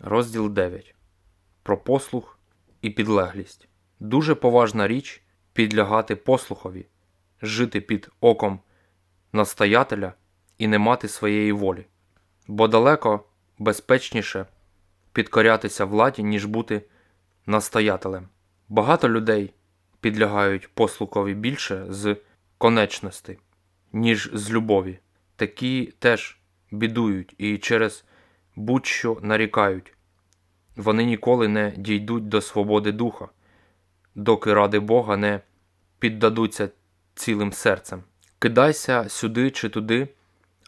Розділ 9. Про послух і підлеглість. Дуже поважна річ підлягати послухові, жити під оком настоятеля і не мати своєї волі. Бо далеко безпечніше підкорятися владі, ніж бути настоятелем. Багато людей підлягають послухові більше з конечності, ніж з любові. Такі теж бідують і через будь-що нарікають. Вони ніколи не дійдуть до свободи духа, доки ради Бога не піддадуться цілим серцем. Кидайся сюди чи туди,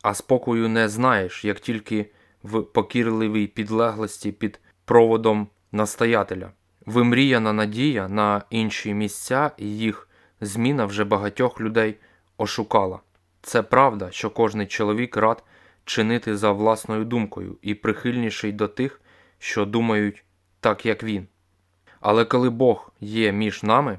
а спокою не знаєш, як тільки в покірливій підлеглості під проводом настоятеля. Вимріяна надія на інші місця і їх зміна вже багатьох людей ошукала. Це правда, що кожний чоловік рад чинити за власною думкою і прихильніший до тих, що думають так, як він. Але коли Бог є між нами,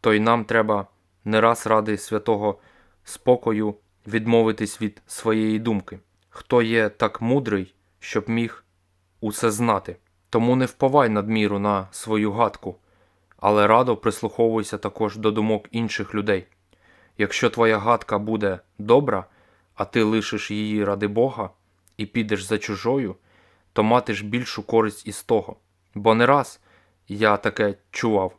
то й нам треба не раз ради святого спокою відмовитись від своєї думки. Хто є так мудрий, щоб міг усе знати. Тому не впавай надміру на свою гадку, але радо прислуховуйся також до думок інших людей. Якщо твоя гадка буде добра, а ти лишиш її ради Бога і підеш за чужою, то матиш більшу користь із того. Бо не раз я таке чував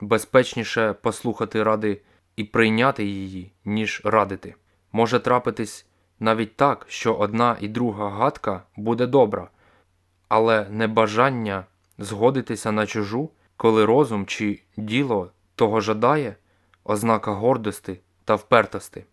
безпечніше послухати ради і прийняти її, ніж радити. Може трапитись навіть так, що одна і друга гадка буде добра, але небажання згодитися на чужу, коли розум чи діло того жадає, ознака гордості та впертости.